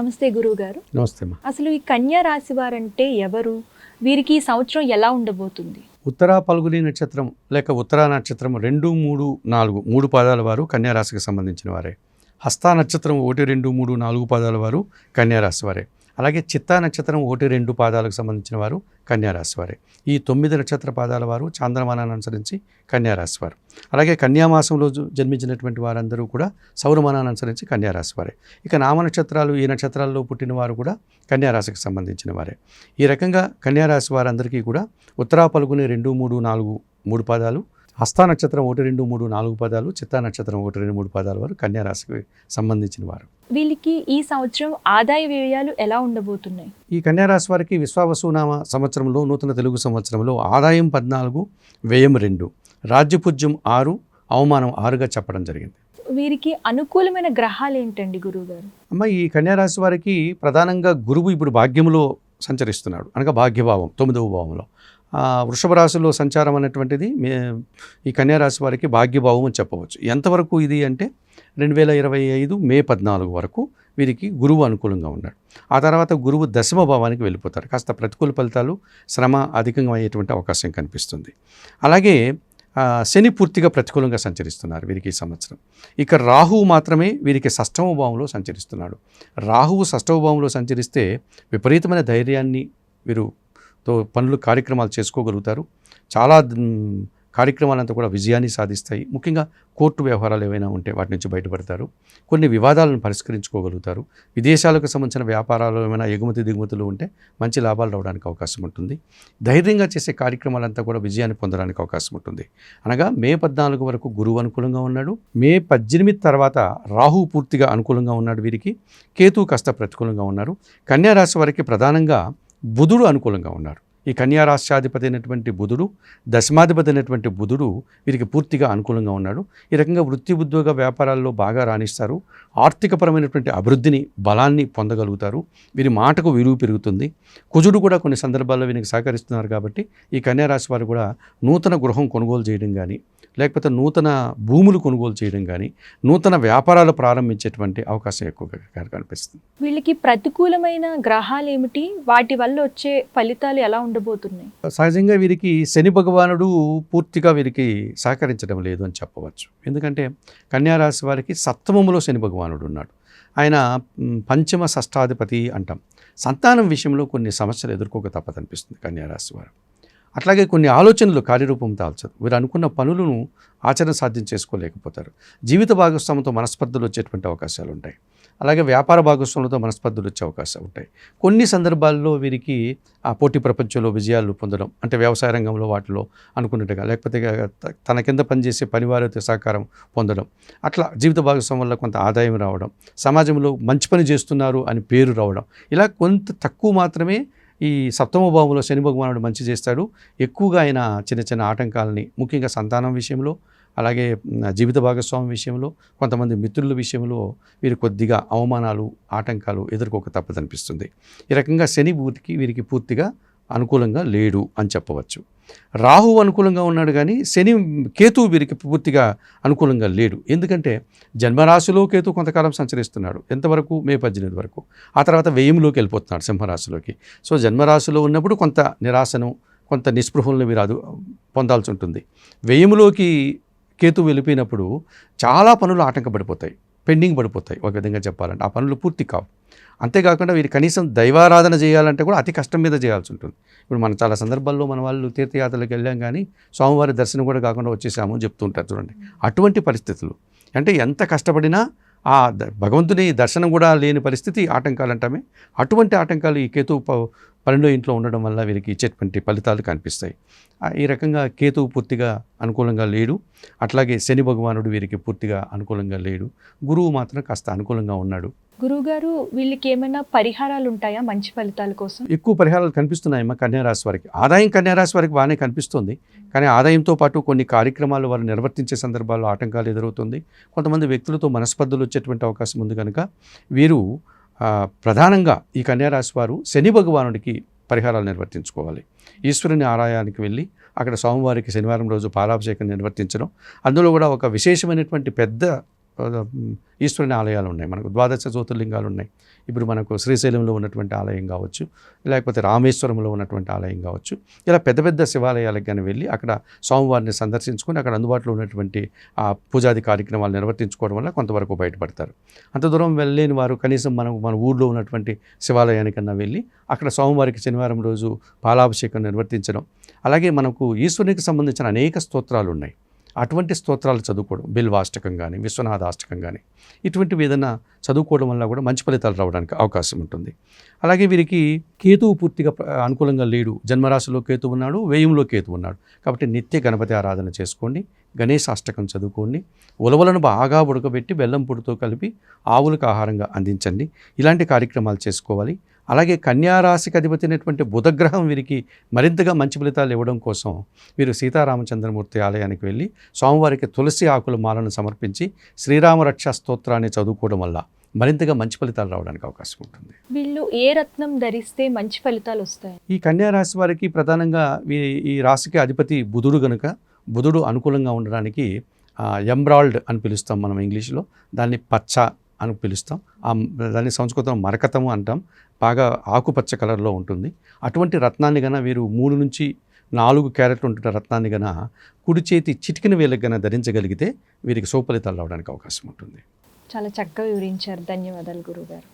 నమస్తే గురువు గారు నమస్తే అసలు ఈ కన్యా రాశి వారంటే ఎవరు? వీరికి ఈ సంవత్సరం ఎలా ఉండబోతుంది? ఉత్తరా పల్గుని నక్షత్రం లేక ఉత్తరా నక్షత్రం రెండు మూడు నాలుగు మూడు పాదాల వారు కన్యారాశికి సంబంధించిన వారే. హస్తా నక్షత్రం ఒకటి రెండు మూడు నాలుగు పాదాల వారు కన్యారాశి వారే. అలాగే చిత్తా నక్షత్రం ఒకటి రెండు పాదాలకు సంబంధించిన వారు కన్యారాశి వారే. ఈ తొమ్మిది నక్షత్ర పాదాల వారు చాంద్రమానాన్ని అనుసరించి కన్యారాశి వారు. అలాగే కన్యామాసంలో జన్మించినటువంటి వారందరూ కూడా సౌరమానాన్ని అనుసరించి కన్యారాశి వారే. ఇక నామ నక్షత్రాలు ఈ నక్షత్రాల్లో పుట్టిన వారు కూడా కన్యారాశికి సంబంధించిన వారే. ఈ రకంగా కన్యారాశి వారందరికీ కూడా ఉత్తరా పలుకునే రెండు మూడు నాలుగు మూడు పాదాలు హస్తా నక్షత్రం ఒకటి రెండు మూడు నాలుగు పాదాలు చిత్తా నక్షత్రం ఒకటి రెండు మూడు పాదాల వారు కన్యారాశికి సంబంధించిన వారు. వీళ్ళకి ఈ సంవత్సరం ఆదాయ వ్యయాలు ఎలా ఉండబోతున్నాయి? ఈ కన్యారాశి వారికి విశ్వావసునామ సంవత్సరంలో నూతన తెలుగు సంవత్సరంలో ఆదాయం పద్నాలుగు వ్యయం రెండు రాజ్యపూజ్యం ఆరు అవమానం ఆరుగా చెప్పడం జరిగింది. వీరికి అనుకూలమైన గ్రహాలు ఏంటండి గురువు గారు అమ్మ ఈ కన్యారాశి వారికి ప్రధానంగా గురువు ఇప్పుడు భాగ్యములో సంచరిస్తున్నాడు. అనగా భాగ్యభావం తొమ్మిదవ భావంలో. వృషభ రాశిలో సంచారం అనేటువంటిది మే ఈ కన్యారాశి వారికి భాగ్యభావం అని చెప్పవచ్చు. ఎంతవరకు ఇది అంటే రెండు వేల ఇరవై ఐదు మే పద్నాలుగు వరకు వీరికి గురువు అనుకూలంగా ఉన్నాడు. ఆ తర్వాత గురువు దశమ భావానికి వెళ్ళిపోతారు. కాస్త ప్రతికూల ఫలితాలు శ్రమ అధికంగా అయ్యేటువంటి అవకాశం కనిపిస్తుంది. అలాగే శని పూర్తిగా ప్రతికూలంగా సంచరిస్తున్నారు వీరికి ఈ సంవత్సరం. ఇక రాహువు మాత్రమే వీరికి షష్టమ భావంలో సంచరిస్తున్నాడు. రాహువు షష్టమ భావంలో సంచరిస్తే విపరీతమైన ధైర్యాన్ని వీరు తో పనులు కార్యక్రమాలు చేసుకోగలుగుతారు. చాలా కార్యక్రమాలంతా కూడా విజయాన్ని సాధిస్తాయి. ముఖ్యంగా కోర్టు వ్యవహారాలు ఏవైనా ఉంటే వాటి నుంచి బయటపడతారు. కొన్ని వివాదాలను పరిష్కరించుకోగలుగుతారు. విదేశాలకు సంబంధించిన వ్యాపారాలు ఏమైనా ఎగుమతి దిగుమతులు ఉంటే మంచి లాభాలు రావడానికి అవకాశం ఉంటుంది. ధైర్యంగా చేసే కార్యక్రమాలంతా కూడా విజయాన్ని పొందడానికి అవకాశం ఉంటుంది. అనగా మే పద్నాలుగు వరకు గురువు అనుకూలంగా ఉన్నాడు. మే పద్దెనిమిది తర్వాత రాహు పూర్తిగా అనుకూలంగా ఉన్నాడు వీరికి. కేతు కాస్త ప్రతికూలంగా ఉన్నారు. కన్యారాశి వారికి ప్రధానంగా బుధుడు అనుకూలంగా ఉన్నారు ఈ కన్యా రాష్ట్రాధిపతి అయినటువంటి బుధుడు దశమాధిపతి అయినటువంటి బుధుడు వీరికి పూర్తిగా అనుకూలంగా ఉన్నాడు. ఈ రకంగా వృత్తి ఉద్యోగ వ్యాపారాల్లో బాగా రాణిస్తారు. ఆర్థికపరమైనటువంటి అభివృద్ధిని బలాన్ని పొందగలుగుతారు. వీరి మాటకు విలువ పెరుగుతుంది. కుజుడు కూడా కొన్ని సందర్భాల్లో వీరికి సహకరిస్తున్నారు కాబట్టి ఈ కన్యా రాశి వారు కూడా నూతన గృహం కొనుగోలు చేయడం కానీ లేకపోతే నూతన భూములు కొనుగోలు చేయడం కానీ నూతన వ్యాపారాలు ప్రారంభించేటువంటి అవకాశం ఎక్కువగా కనిపిస్తుంది. వీళ్ళకి ప్రతికూలమైన గ్రహాలు ఏమిటి వాటి వల్ల వచ్చే ఫలితాలు ఎలా ఉండబోతున్నాయి? సహజంగా వీరికి శని భగవానుడు పూర్తిగా వీరికి సహకరించడం లేదు అని చెప్పవచ్చు. ఎందుకంటే కన్యారాశి వారికి సప్తమములో శని భగవానుడు ఉన్నాడు. ఆయన పంచమ షష్టాధిపతి అంటాం. సంతానం విషయంలో కొన్ని సమస్యలు ఎదుర్కోక తప్పదనిపిస్తుంది కన్యారాశి వారు. అట్లాగే కొన్ని ఆలోచనలు కార్యరూపం దాల్చదు. వీరు అనుకున్న పనులను ఆచరణ సాధ్యం చేసుకోలేకపోతారు. జీవిత భాగస్వామితో మనస్పర్ధలు వచ్చేటువంటి అవకాశాలు ఉంటాయి. అలాగే వ్యాపార భాగస్వాములతో మనస్పర్ధలు వచ్చే అవకాశాలు ఉంటాయి. కొన్ని సందర్భాల్లో వీరికి ఆ పోటీ ప్రపంచంలో విజయాలు పొందడం అంటే వ్యవసాయ రంగంలో వాటిలో అనుకున్నట్టుగా లేకపోతే తన కింద పనిచేసే పనివారితో సహకారం పొందడం అట్లా జీవిత భాగస్వామి వల్ల కొంత ఆదాయం రావడం సమాజంలో మంచి పని చేస్తున్నారు అని పేరు రావడం ఇలా కొంత తక్కువ మాత్రమే ఈ సప్తమ భావంలో శని భగవానుడు మంచి చేస్తాడు. ఎక్కువగా ఆయన చిన్న చిన్న ఆటంకాలని ముఖ్యంగా సంతానం విషయంలో అలాగే జీవిత భాగస్వామి విషయంలో కొంతమంది మిత్రుల విషయంలో వీరు కొద్దిగా అవమానాలు ఆటంకాలు ఎదుర్కోక తప్పదనిపిస్తుంది. ఈ రకంగా శని పూర్తికి వీరికి పూర్తిగా అనుకూలంగా లేడు అని చెప్పవచ్చు. రాహు అనుకూలంగా ఉన్నాడు కానీ శని కేతు వీరికి పూర్తిగా అనుకూలంగా లేడు. ఎందుకంటే జన్మరాశిలో కేతు కొంతకాలం సంచరిస్తున్నాడు. ఎంతవరకు? మే పద్దెనిమిది వరకు. ఆ తర్వాత వ్యయంలోకి వెళ్ళిపోతున్నాడు సింహరాశిలోకి. సో జన్మరాశిలో ఉన్నప్పుడు కొంత నిరాశను కొంత నిస్పృహలను మీరు పొందాల్సి ఉంటుంది. వ్యయంలోకి కేతు వెళ్ళిపోయినప్పుడు చాలా పనులు ఆటంకపడిపోతాయి. పెండింగ్ పడిపోతాయి. ఒక విధంగా చెప్పాలంటే ఆ పనులు పూర్తి కావు. అంతేకాకుండా వీరు కనీసం దైవారాధన చేయాలంటే కూడా అతి కష్టం మీద చేయాల్సి ఉంటుంది. ఇప్పుడు మన చాలా సందర్భాల్లో మన వాళ్ళు తీర్థయాత్రలకు వెళ్ళాం కానీ స్వామివారి దర్శనం కూడా కాకుండా వచ్చేసాము అని చెప్తుంటారు చూడండి. అటువంటి పరిస్థితులు అంటే ఎంత కష్టపడినా ఆ ద- భగవంతుని దర్శనం కూడా లేని పరిస్థితి ఆటంకాలు అంటామే. అటువంటి ఆటంకాలు ఈ కేతు ప- పన్నెండో ఇంట్లో ఉండడం వల్ల వీరికి ఇచ్చేటువంటి ఫలితాలు కనిపిస్తాయి. ఈ రకంగా కేతువు పూర్తిగా అనుకూలంగా లేడు. అట్లాగే శని భగవానుడు వీరికి పూర్తిగా అనుకూలంగా లేడు. గురువు మాత్రం కాస్త అనుకూలంగా ఉన్నాడు. గురుగారు వీళ్ళకి ఏమైనా పరిహారాలు ఉంటాయా మంచి ఫలితాల కోసం? ఎక్కువ పరిహారాలు కనిపిస్తున్నాయమ్మా కన్యారాశి వారికి. ఆదాయం కన్యారాశి వారికి బాగానే కనిపిస్తుంది. కానీ ఆదాయంతో పాటు కొన్ని కార్యక్రమాలు వారు నిర్వర్తించే సందర్భాల్లో ఆటంకాలు ఎదురవుతుంది. కొంతమంది వ్యక్తులతో మనస్పర్ధలు వచ్చేటువంటి అవకాశం ఉంది కనుక వీరు ప్రధానంగా ఈ కన్యారాశి వారు శని భగవానుడికి పరిహారాలు నిర్వర్తించుకోవాలి. ఈశ్వరుని ఆలయానికి వెళ్ళి అక్కడ స్వామివారికి శనివారం రోజు పాలాభిషేకం నిర్వర్తించడం. అందులో కూడా ఒక విశేషమైనటువంటి పెద్ద ఈశ్వరుని ఆలయాలు ఉన్నాయి. మనకు ద్వాదశ జ్యోతిర్లింగాలు ఉన్నాయి. ఇప్పుడు మనకు శ్రీశైలంలో ఉన్నటువంటి ఆలయం కావచ్చు లేకపోతే రామేశ్వరంలో ఉన్నటువంటి ఆలయం కావచ్చు ఇలా పెద్ద పెద్ద శివాలయాలకు కానీ వెళ్ళి అక్కడ స్వామివారిని సందర్శించుకొని అక్కడ అందుబాటులో ఉన్నటువంటి ఆ పూజాది కార్యక్రమాలు నిర్వర్తించుకోవడం వల్ల కొంతవరకు బయటపడతారు. అంత దూరం వెళ్ళలేని వారు కనీసం మనం మన ఊర్లో ఉన్నటువంటి శివాలయానికన్నా వెళ్ళి అక్కడ స్వామివారికి శనివారం రోజు పాలాభిషేకం నిర్వర్తించడం. అలాగే మనకు ఈశ్వరునికి సంబంధించిన అనేక స్తోత్రాలు ఉన్నాయి. అటువంటి స్తోత్రాలు చదువుకోవడం బిల్వాష్టకం కానీ విశ్వనాథాష్టకం కానీ ఇటువంటివి ఏదైనా చదువుకోవడం వల్ల కూడా మంచి ఫలితాలు రావడానికి అవకాశం ఉంటుంది. అలాగే వీరికి కేతువు పూర్తిగా అనుకూలంగా లేడు. జన్మరాశిలో కేతు ఉన్నాడు వ్యయంలో కేతు ఉన్నాడు. కాబట్టి నిత్య గణపతి ఆరాధన చేసుకోండి గణేష్ అష్టకం చదువుకోండి ఉలవలను బాగా ఉడకబెట్టి బెల్లం పొడితో కలిపి ఆవులకు ఆహారంగా అందించండి. ఇలాంటి కార్యక్రమాలు చేసుకోవాలి. అలాగే కన్యారాశికి అధిపతి అయినటువంటి బుధగ్రహం వీరికి మరింతగా మంచి ఫలితాలు ఇవ్వడం కోసం వీరు సీతారామచంద్రమూర్తి ఆలయానికి వెళ్ళి స్వామివారికి తులసి ఆకుల మాలను సమర్పించి శ్రీరామ రక్షా స్తోత్రాన్ని చదువుకోవడం వల్ల మరింతగా మంచి ఫలితాలు రావడానికి అవకాశం ఉంటుంది. వీళ్ళు ఏ రత్నం ధరిస్తే మంచి ఫలితాలు వస్తాయి? ఈ కన్యా రాశి వారికి ప్రధానంగా ఈ ఈ రాశికి అధిపతి బుధుడు గనుక బుధుడు అనుకూలంగా ఉండడానికి ఎంబ్రాయిల్డ్ అని పిలుస్తాం మనం ఇంగ్లీష్లో. దాన్ని పచ్చ అని పిలుస్తాం. ఆ దాన్ని సంస్కృతం మరకతము అంటాం. బాగా ఆకుపచ్చ కలర్లో ఉంటుంది. అటువంటి రత్నాన్ని గన వీరు మూడు నుంచి నాలుగు క్యారెట్లు ఉంటున్న రత్నాన్ని గన కుడి చేతి చిటికిన వేలకు గన ధరించగలిగితే వీరికి సుఫలితాలు రావడానికి అవకాశం ఉంటుంది. చాలా చక్కగా వివరించారు. ధన్యవాదాలు గురుగారు